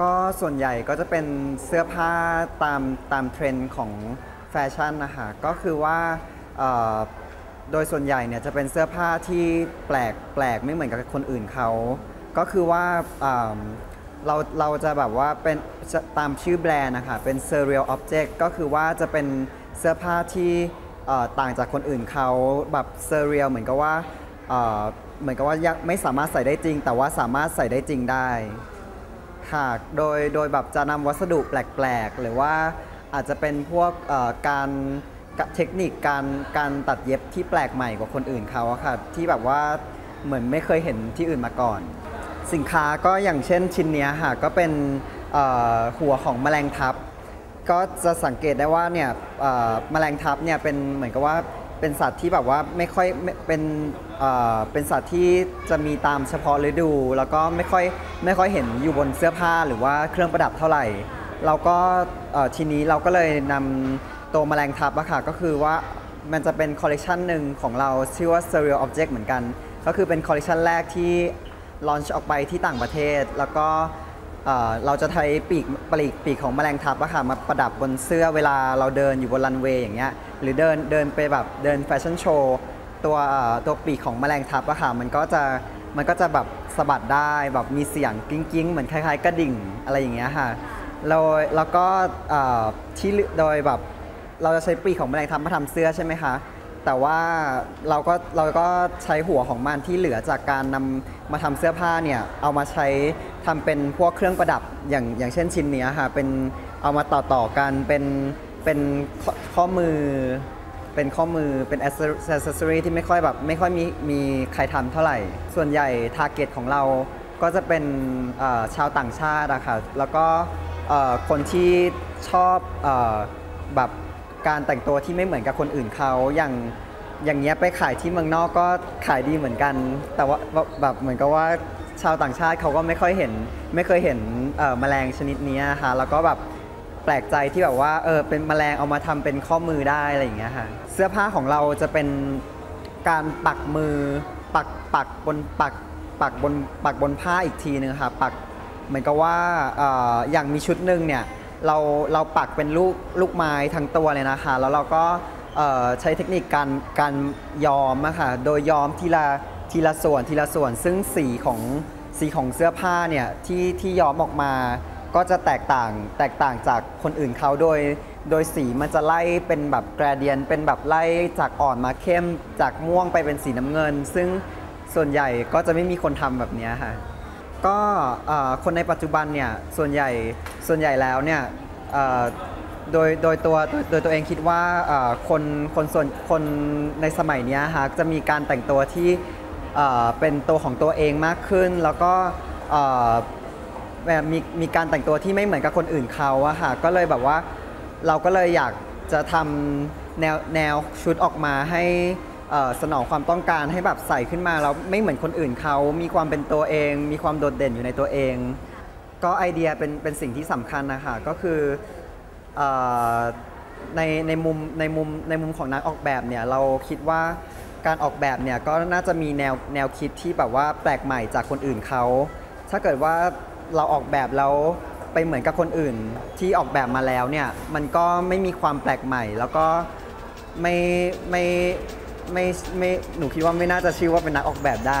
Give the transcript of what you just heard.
ก็ส่วนใหญ่ก็จะเป็นเสื้อผ้าตามตามเทรนด์ของแฟชั่นนะคะก็คือว่าโดยส่วนใหญ่เนี่ยจะเป็นเสื้อผ้าที่แปลกแปลกไม่เหมือนกับคนอื่นเขา ก็คือว่าเราเราจะแบบว่าเป็นตามชื่อแบรนด์นะคะเป็น serial object ก็คือว่าจะเป็นเสื้อผ้าที่ต่างจากคนอื่นเขาแบบ serial เหมือนกับว่าเอ่อเหมือนกับว่ายังไม่สามารถใส่ได้จริง แต่ว่าสามารถใส่ได้จริงได้ ค่ะ โดยโดยแบบจะนำวัสดุแปลก ๆ หรือว่าอาจจะเป็นพวกการเทคนิคการการตัดเย็บที่แปลกใหม่กว่าคนอื่นเขาอะค่ะที่แบบว่าเหมือนไม่เคยเห็นที่อื่นมาก่อน สินค้าก็อย่างเช่นชิ้นนี้ค่ะก็เป็นหัวของแมลงทับ ก็จะสังเกตได้ว่าเนี่ยแมลงทับเนี่ยเป็นเหมือนกับว่า เป็นสัตว์ที่แบบว่าไม่ค่อยเป็นเอ่อเป็นสัตว์ที่จะมีตามเฉพาะฤดู แล้วก็ไม่ค่อยไม่ค่อยเห็นอยู่บนเสื้อผ้าหรือว่าเครื่องประดับเท่าไหร่ เราก็เอ่อทีนี้เราก็เลยนำตัวแมลงทับอะค่ะก็คือว่ามันจะเป็นคอลเลกชันหนึ่งของเราชื่อว่า Serial Object เหมือนกัน ก็คือเป็นคอลเลกชันแรกที่ลอนช์ออกไปที่ต่างประเทศ แล้วก็ เราจะใช้ปีกปลีกปีกของแมลงทับอะค่ะมาประดับบนเสื้อเวลาเราเดินอยู่บนรันเวย์อย่างเงี้ยหรือเดินเดินไปแบบเดินแฟชั่นโชว์ตัวตัวปีกของแมลงทับอะค่ะมันก็จะมันก็จะแบบสะบัดได้แบบมีเสียงกิ้งกิ้งเหมือนคล้ายๆ กระดิ่งอะไรอย่างเงี้ยค่ะเราแล้วก็ที่โดยแบบเราจะใช้ปีกของแมลงทับมาทำเสื้อใช่ไหมคะ แต่ว่าเราก็เราก็ใช้หัวของมันที่เหลือจากการนำมาทำเสื้อผ้าเนี่ยเอามาใช้ทำเป็นพวกเครื่องประดับอย่างอย่างเช่นชิ้นเนี้ยค่ะเป็นเอามาต่อต่อกันเป็นเป็นข้อข้อมือ เป็นข้อมือเป็นอ c เซสซอรีที่ไม่ค่อยแบบไม่ค่อยมีมีใครทำเท่าไหร่ ส่วนใหญ่ทาร์เก็ตของเราก็จะเป็นชาวต่างชาติอะค่ะแล้วก็คนที่ชอบออแบบ การแต่งตัวที่ไม่เหมือนกับคนอื่นเขาอย่างอย่างเงี้ยไปขายที่เมืองนอกก็ขายดีเหมือนกัน แต่ว่าแบบเหมือนกับว่าชาวต่างชาติเขาก็ไม่ค่อยเห็น ไม่เคยเห็นแมลงชนิดนี้นะคะแล้วก็แบบแปลกใจที่แบบว่าเออเป็นแมลงเอามาทำเป็นข้อมือได้อะไรอย่างเงี้ยค่ะเสื้อผ้าของเราจะเป็นการปักมือปักปักบนปักปักบนปักบนผ้าอีกทีนึงค่ะปักเหมือนกับว่าอออย่างมีชุดหนึ่งเนี่ย เราเราปักเป็นลูกลูกไม้ทั้งตัวเลยนะคะ แล้วเราก็ใช้เทคนิคการการย้อมอะค่ะโดยย้อมทีละทีละส่วนทีละส่วน ซึ่งสีของสีของเสื้อผ้าเนี่ยที่ที่ย้อมออกมา ก็จะแตกต่างแตกต่างจากคนอื่นเขาโดย โดยสีมันจะไล่เป็นแบบแกรเดียน เป็นแบบไล่จากอ่อนมาเข้มจากม่วงไปเป็นสีน้ำเงิน ซึ่งส่วนใหญ่ก็จะไม่มีคนทำแบบนี้ค่ะ ก็คนในปัจจุบันเนี่ยส่วนใหญ่ส่วนใหญ่แล้วเนี่ยโดยโดยตัวโดยตัวเองคิดว่าคนคนส่วนคนในสมัยเนี้ยฮะจะมีการแต่งตัวที่เป็นตัวของตัวเองมากขึ้น แล้วก็แบบมีมีการแต่งตัวที่ไม่เหมือนกับคนอื่นเขาอะค่ะก็เลยแบบว่าเราก็เลยอยากจะทำแนวแนวชุดออกมาให้ สนองความต้องการให้แบบใส่ขึ้นมาแล้วไม่เหมือนคนอื่นเขามีความเป็นตัวเอง มีความโดดเด่นอยู่ในตัวเอง ก็ไอเดียเป็นเป็นสิ่งที่สำคัญนะคะก็คือเอ่อในในมุมในมุมในมุมของนักออกแบบเนี่ยเราคิดว่าการออกแบบเนี่ยก็น่าจะมีแนวแนวคิดที่แบบว่าแปลกใหม่จากคนอื่นเขา ถ้าเกิดว่าเราออกแบบแล้วไปเหมือนกับคนอื่นที่ออกแบบมาแล้วเนี่ยมันก็ไม่มีความแปลกใหม่ แล้วก็ไม่ไม่ ไม่ไม่หนูคิดว่าไม่น่าจะชื่อว่าเป็นนักออกแบบได้